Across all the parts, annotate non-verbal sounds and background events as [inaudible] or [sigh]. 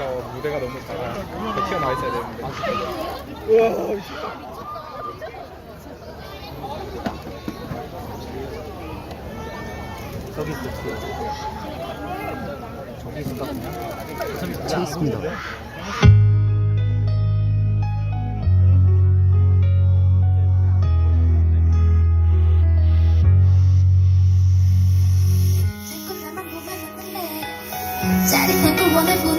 어, 무대가 너무 잘 튀어나와 있어야 되는데. 우와, 씨. 저기 있어. 저기 보면 몰래 짜릿한 구원을 보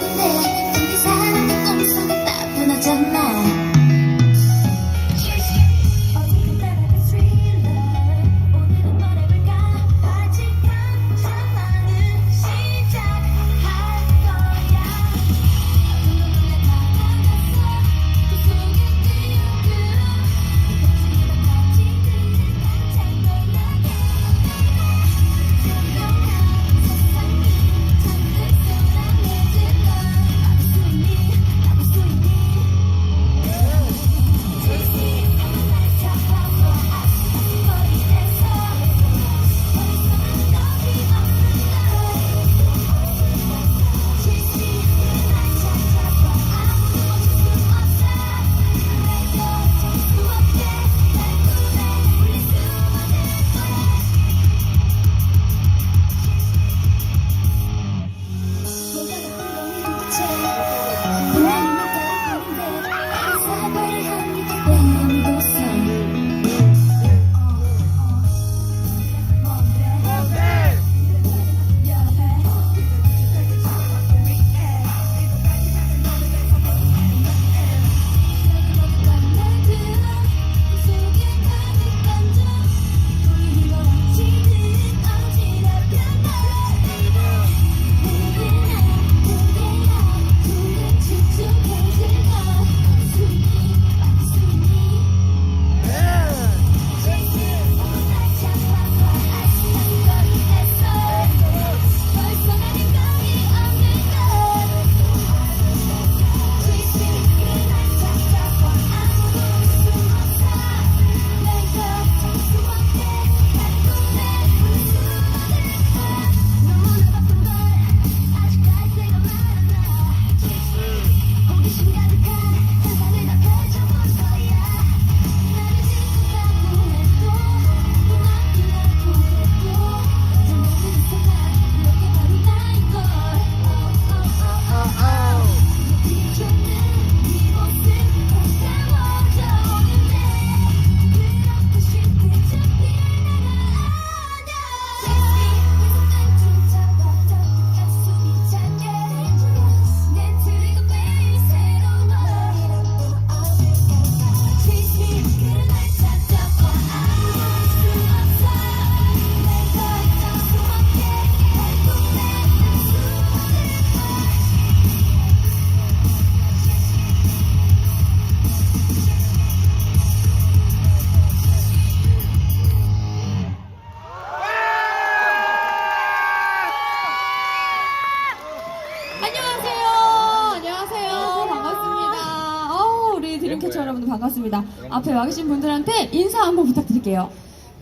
와 계신 분들한테 인사 한번 부탁드릴게요.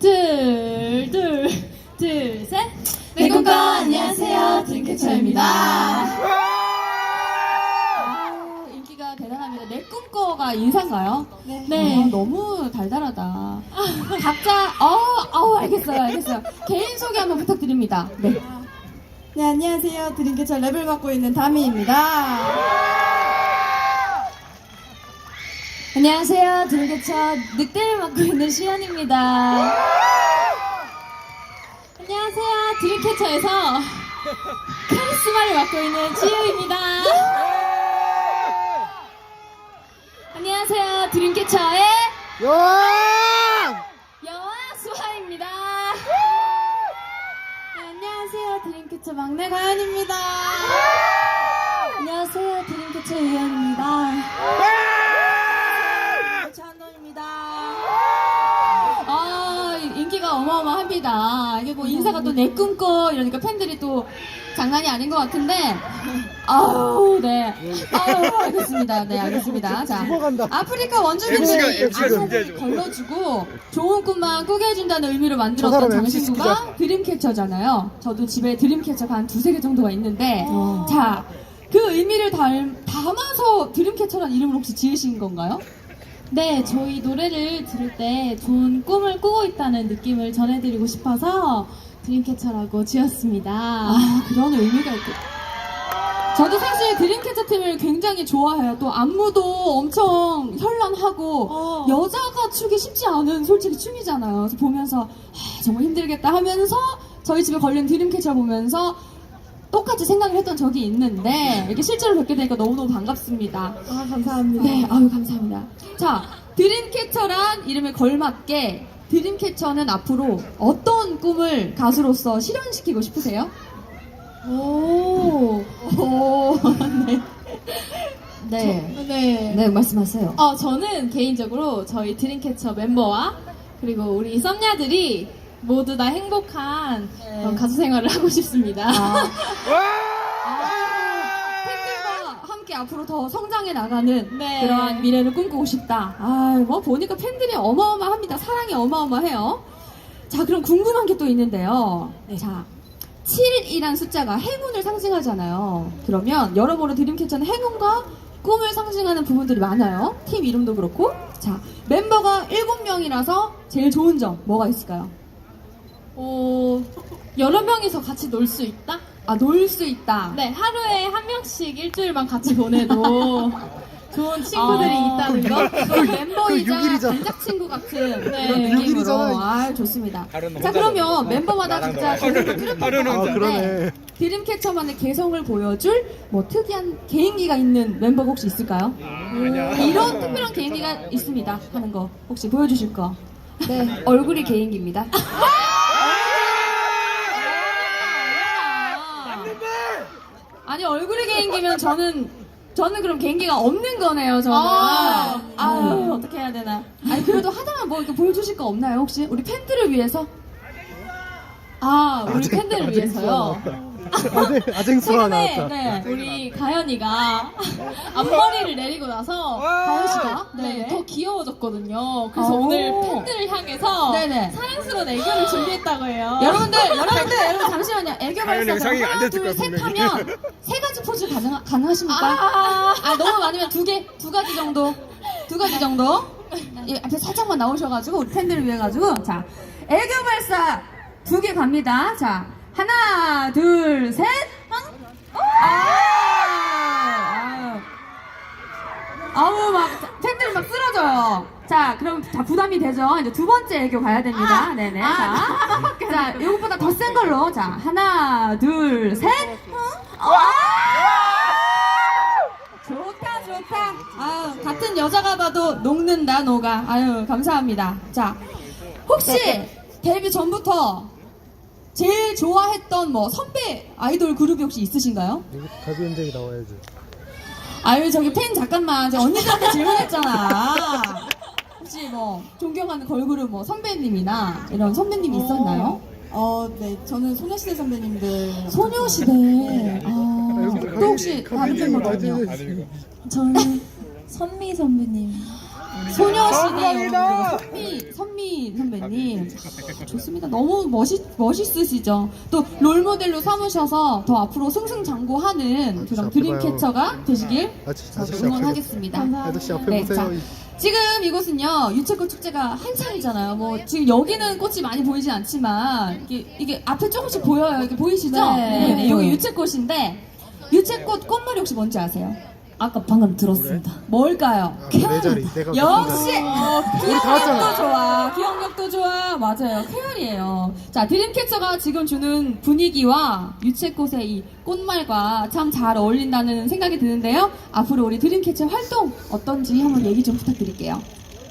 둘, 둘, 둘, 셋. 네, 꿈꿔 안녕하세요. 드림캐쳐입니다. 아, 인기가 대단합니다. 내 꿈꿔가 인사인가요? 네. 어, 너무 달달하다. [laughs] 각자, 어, 어, 알겠어요, 알겠어요. 개인 소개 한번 부탁드립니다. 네. 네, 안녕하세요. 드림캐쳐 랩을 맡고 있는 다미입니다. 안녕하세요. 드림캐쳐 늑대를 맡고 있는 시연입니다. 안녕하세요. 드림캐쳐에서 카리스마를 맡고 있는 지우입니다. 안녕하세요. 드림캐쳐의 여왕! 여왕 수하입니다. 네, 안녕하세요. 드림캐쳐 막내 가연입니다. 안녕하세요. 드림캐쳐 이현입니다. 찬원입니다. 어마어마합니다. 이게 뭐 인사가 또 내 꿈꿔 이러니까 팬들이 또 장난이 아닌 것 같은데 아우 네 아우 알겠습니다. 네 알겠습니다. 자. 아프리카 MC가 원주민들 MC가 속을 준비해줘. 걸러주고 좋은 꿈만 꾸게 해준다는 의미로 만들었던 장신구가 드림캐쳐잖아요. 저도 집에 드림캐쳐가 한 두세 개 정도가 있는데 자 그 의미를 담, 담아서 드림캐쳐라는 이름을 혹시 지으신 건가요? 네, 저희 노래를 들을 때 좋은 꿈을 꾸고 있다는 느낌을 전해드리고 싶어서 드림캐쳐라고 지었습니다. 아, 그런 의미가 있고. 저도 사실 드림캐쳐 팀을 굉장히 좋아해요. 또 안무도 엄청 현란하고 어. 여자가 추기 쉽지 않은 솔직히 춤이잖아요. 그래서 보면서 아, 정말 힘들겠다 하면서 저희 집에 걸린 드림캐쳐 보면서 똑같이 생각을 했던 적이 있는데 이렇게 실제로 뵙게 되니까 너무너무 반갑습니다. 아, 감사합니다. 네, 아유 감사합니다. 자, 드림캐쳐란 이름에 걸맞게 드림캐쳐는 앞으로 어떤 꿈을 가수로서 실현시키고 싶으세요? 오, 오, [laughs] 네. 네. 네. 네, 말씀하세요. 어, 저는 개인적으로 저희 드림캐쳐 멤버와 그리고 우리 썸녀들이 모두 다 행복한 그런 가수 생활을 하고 싶습니다. 아, [laughs] 팬들과 함께 앞으로 더 성장해 나가는 네. 그러한 미래를 꿈꾸고 싶다. 아, 뭐 보니까 팬들이 어마어마합니다. 사랑이 어마어마해요. 자, 그럼 궁금한 게 또 있는데요. 자, 7이란 숫자가 행운을 상징하잖아요. 그러면 여러모로 드림캐쳐는 행운과 꿈을 상징하는 부분들이 많아요. 팀 이름도 그렇고. 자, 멤버가 7명이라서 제일 좋은 점 뭐가 있을까요? 오, 여러 명이서 같이 놀 수 있다? 아, 놀 수 있다. 네, 하루에 한 명씩 일주일만 같이 보내도 [laughs] 좋은 친구들이 아, 있다는 거. 그 멤버이자 그 육일이잖아. 단짝 친구 같은 네. 그런 느낌으로 육일이잖아. 아 좋습니다. 하루는 자 혼자 그러면. 멤버마다 나랑 각자 놀고. 개성을 뚜렷하게 하루는 아, 혼자. 그러네. 드림캐쳐만의 개성을 보여줄 뭐 특이한 개인기가 있는 멤버가 혹시 있을까요? 아니야. 이런 특별한 개인기가 있습니다 하는 거 혹시 보여주실 거? 네 [laughs] 얼굴이 개인기입니다. [laughs] 아니 얼굴이 개인기면 저는 저는 그럼 개인기가 없는 거네요 저는. 아. 아 유 어떻게 해야 되나? 아니 그래도 하나만 뭐 이렇게 보여주실 거 없나요 혹시? 우리 팬들을 위해서? 아, 우리 팬들을 위해서요. 아쟁, 아쟁수가 최근에 나왔다. 네. 우리 가연이가 앞머리를 내리고 나서 가연 씨가 네, 네네. 더 귀여워졌거든요. 그래서 오. 오늘 팬들을 향해서 네네. 사랑스러운 애교를 준비했다고 해요. 여러분들 여러분들 여러분 잠시만요 애교 발사 영상이 안 하나 됐을 거야, 둘셋 분명히. 하면 [laughs] 세 가지 포즈 가능 가능하십니까? 아. 아 너무 많으면 두 개, 두 가지 정도, 두 가지 정도. 이 앞에 살짝만 나오셔가지고 우리 팬들을 위해 가지고 자 애교 발사 두 개 갑니다. 자 하나, 둘, 셋. 아, 아우 막 팬들 막 쓰러져요. 자 그럼 자 부담이 되죠. 이제 두 번째 애교 가야 됩니다. 네네. 자, 자 이것보다 더 센 걸로 자 하나, 둘, 셋. 아! 좋다 좋다. 아유 같은 여자가 봐도 녹는다 녹아. 아유 감사합니다. 자 혹시 데뷔 전부터 제일 좋아했던 뭐 선배 아이돌 그룹이 혹시 있으신가요? 여기 가비 현장이 나와야지. 아유 저기 팬 잠깐만 저 언니들한테 질문했잖아. 혹시 뭐 존경하는 걸그룹 뭐 선배님이나 이런 선배님이 있었나요? 어, 네. 저는 소녀시대 선배님들. 소녀시대. 아, 또 혹시 다른 멤버들요? 아니, 저는 선미 선배님. 소녀시대 감사합니다. 선미 선배님 좋습니다. 너무 멋있 멋있으시죠. 또 롤모델로 삼으셔서 더 앞으로 승승장구하는 그런 앞에 드림캐쳐가 되시길 아저씨, 저도 응원하겠습니다. 아저씨 앞에 네, 보세요. 자, 지금 이곳은요 유채꽃 축제가 한창이잖아요. 뭐 지금 여기는 꽃이 많이 보이진 않지만 이게, 이게 앞에 조금씩 보여요. 이게 보이시죠? 네. 네, 여기 유채꽃인데 유채꽃 꽃말이 혹시 뭔지 아세요? 아까 방금 들었습니다. 뭘까요? 아, 내 자리, 내가 역시 우리 다 기억력도 왔잖아. 좋아. 기억력도 좋아. 맞아요. 쾌열이에요. 자, 드림캐쳐가 지금 주는 분위기와 유채꽃의 이 꽃말과 참 잘 어울린다는 생각이 드는데요. 앞으로 우리 드림캐쳐 활동 어떤지 한번 얘기 좀 부탁드릴게요.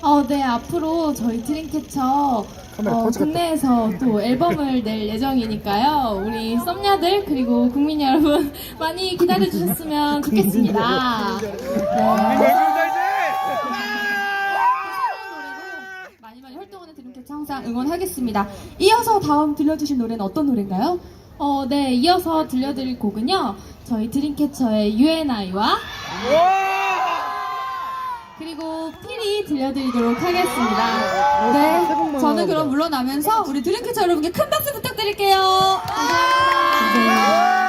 어, 네, 앞으로 저희 드림캐쳐 카메라 어, 터지겠다. 국내에서 또 앨범을 낼 예정이니까요. 우리 썸녀들 그리고 국민 여러분 [laughs] 많이 기다려 주셨으면 좋겠습니다. 왜 그런다 이제? 많이 많이 활동하는 드림캐쳐 항상 응원하겠습니다. 이어서 다음 들려주신 노래는 어떤 노래인가요? 어, 네, 이어서 들려드릴 곡은요. 저희 드림캐쳐의 UNI와 그리고 피리 들려드리도록 하겠습니다. 네, 새해 복 많이 저는. 그럼 물러나면서 우리 드림캐쳐 여러분께 큰 박수 부탁드릴게요. 감사합니다.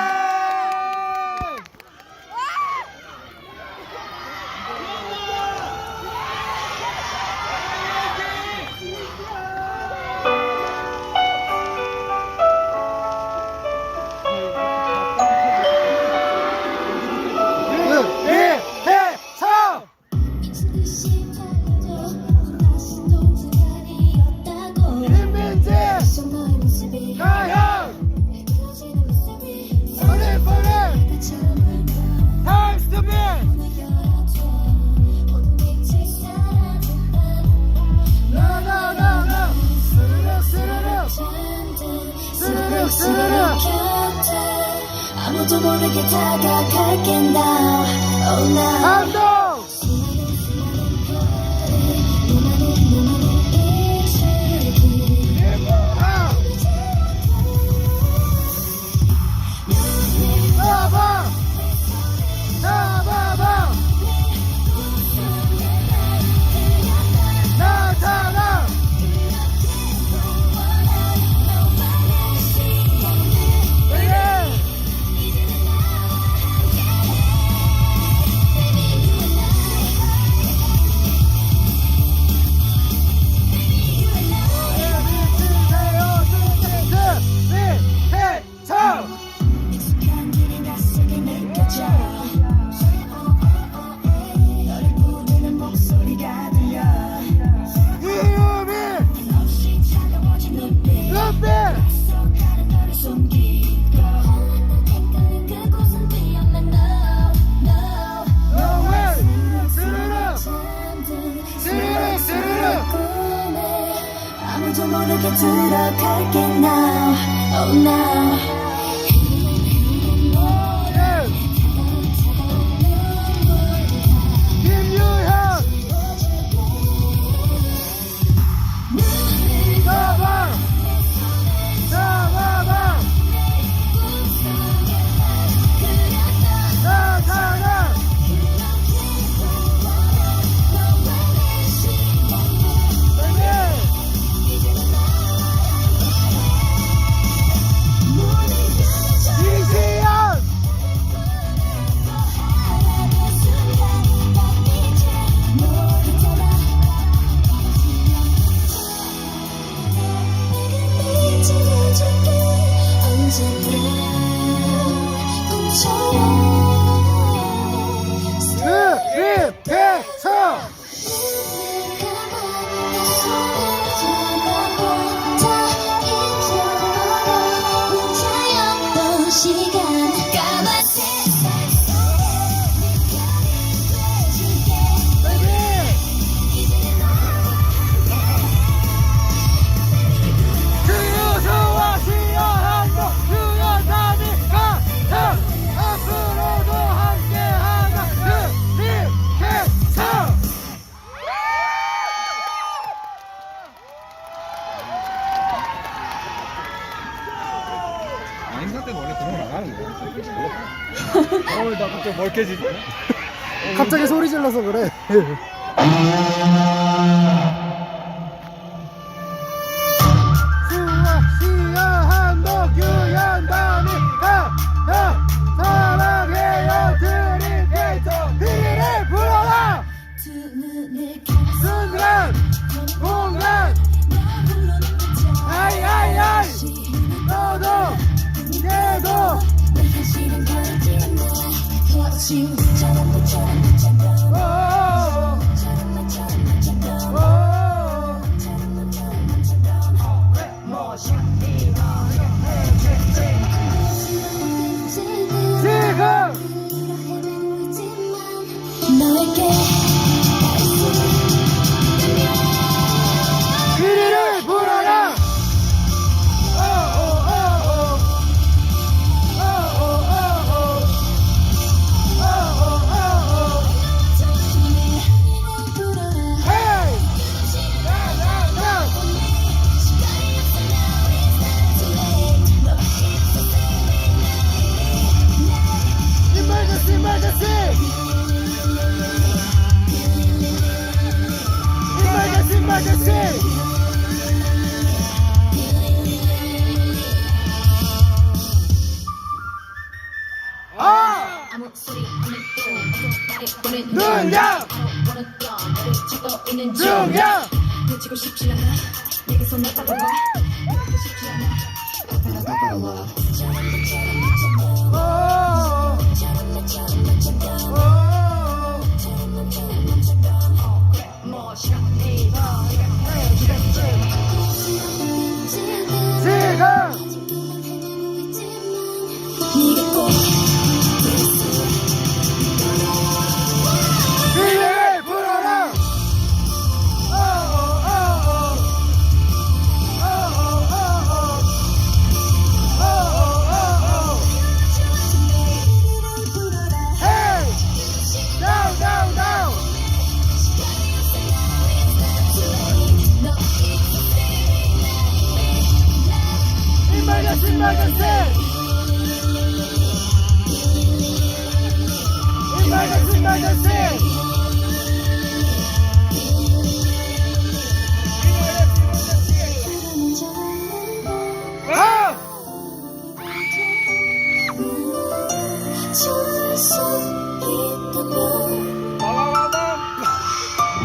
Oh, now. 느껴지지? 갑자기 소리 질러서 그래. [laughs] you. 쉬고 싶지 않아 내게서 나 따라와 쉽지 않아 따라와 따라와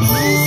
Bye.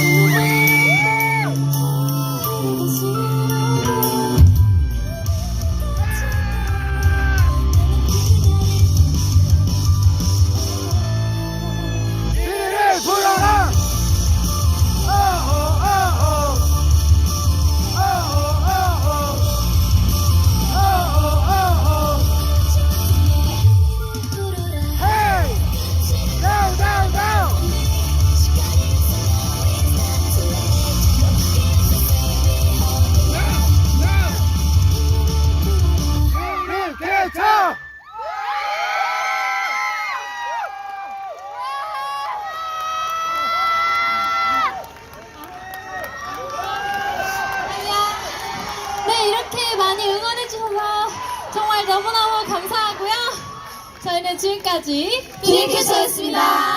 지금까지 드림캐쳐였습니다.